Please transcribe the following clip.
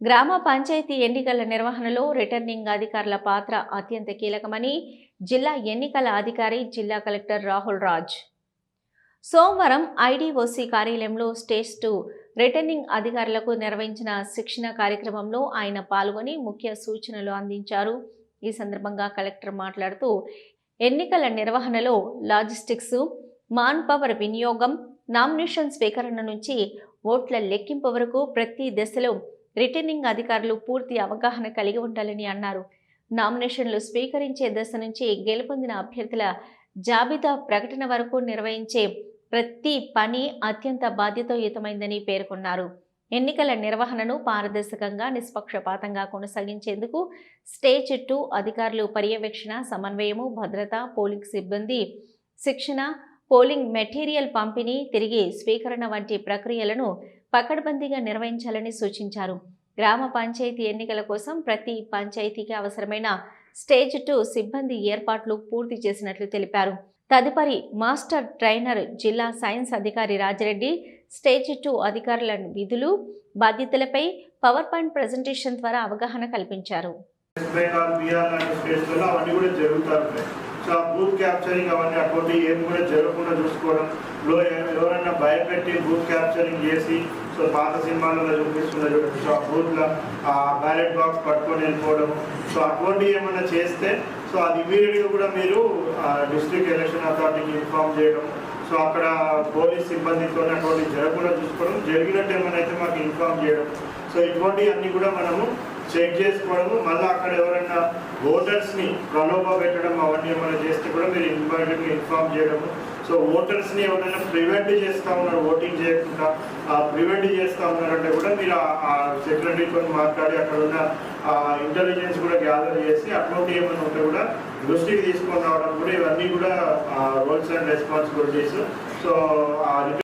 గ్రామ పంచాయతీ ఎన్నికల నిర్వహణలో రిటర్నింగ్ అధికారుల పాత్ర అత్యంత కీలకమని జిల్లా ఎన్నికల అధికారి జిల్లా కలెక్టర్ రాహుల్ రాజ్. సోమవారం ఐడీఓసీ కార్యాలయంలో స్టేజ్ టూ రిటర్నింగ్ అధికారులకు నిర్వహించిన శిక్షణ కార్యక్రమంలో ఆయన పాల్గొని ముఖ్య సూచనలు అందించారు. ఈ సందర్భంగా కలెక్టర్ మాట్లాడుతూ ఎన్నికల నిర్వహణలో లాజిస్టిక్స్ మాన్ పవర్ వినియోగం నామినేషన్ స్వీకరణ నుంచి ఓట్ల లెక్కింపు వరకు ప్రతి దశలో రిటర్నింగ్ అధికారులు పూర్తి అవగాహన కలిగి ఉండాలని అన్నారు. నామినేషన్లు స్వీకరించే దశ నుంచి గెలుపొందిన అభ్యర్థుల జాబితా ప్రకటన వరకు నిర్వహించే ప్రతి పని అత్యంత బాధ్యతాయుతమైందని పేర్కొన్నారు. ఎన్నికల నిర్వహణను పారదర్శకంగా నిష్పక్షపాతంగా కొనసాగించేందుకు స్టేజ్ టూ అధికారులు పర్యవేక్షణ సమన్వయము భద్రత పోలింగ్ సిబ్బంది శిక్షణ పోలింగ్ మెటీరియల్ పంపిణీ తిరిగి స్వీకరణ వంటి ప్రక్రియలను పకడ్బందీగా నిర్వహించాలని సూచించారు. గ్రామ పంచాయతీ ఎన్నికల కోసం ప్రతి పంచాయతీకి అవసరమైన స్టేజ్ టూ సిబ్బంది ఏర్పాట్లు పూర్తి చేసినట్లు తెలిపారు. తదుపరి మాస్టర్ ట్రైనర్ జిల్లా సైన్స్ అధికారి రాజరెడ్డి స్టేజ్ టూ అధికారుల విధులు బాధ్యతలపై పవర్ పాయింట్ ప్రజెంటేషన్ ద్వారా అవగాహన కల్పించారు. సో ఆ బూత్ క్యాప్చరింగ్ అవన్నీ అటువంటి ఏం కూడా జరగకుండా చూసుకోవడం. లో ఎవరైనా భయపెట్టి బూత్ క్యాప్చరింగ్ చేసి సో పాత సినిమాలలో చూపిస్తున్న చూడండి. సో ఆ బూత్లో ఆ బ్యాలెట్ బాక్స్ పట్టుకొని వెళ్ళిపోవడం. సో అటువంటివి ఏమైనా చేస్తే సో అది ఇమీడియట్గా కూడా మీరు డిస్ట్రిక్ట్ ఎలక్షన్ అథారిటీకి ఇన్ఫార్మ్ చేయడం. సో అక్కడ పోలీస్ సిబ్బందితో అటువంటి జరగకుండా చూసుకోవడం. జరిగినట్టు ఏమైనా అయితే మాకు ఇన్ఫార్మ్ చేయడం. సో ఇటువంటివి అన్నీ కూడా మనము చెక్ చేసుకోవడము. మళ్ళీ అక్కడ ఎవరైనా ఓటర్స్ని ప్రలోభ పెట్టడం అవన్నీ చేస్తే కూడా మీరు ఇన్వైటెడ్గా ఇన్ఫార్మ్ చేయడము. సో ఓటర్స్ని ఎవరైనా ప్రివెంట్ చేస్తూ ఉన్నారు ఓటింగ్ చేయకుండా ప్రివెంట్ చేస్తూ ఉన్నారంటే కూడా మీరు ఆ సెక్రటరీతో మాట్లాడి అక్కడ ఉన్న ఇంటెలిజెన్స్ కూడా గ్యాదర్ చేసి అటువంటి ఏమైనా ఉంటే కూడా దృష్టికి తీసుకొని రావడం కూడా ఇవన్నీ కూడా రోల్స్ అండ్ రెస్పాన్సిబిలిటీస్ సో ఆ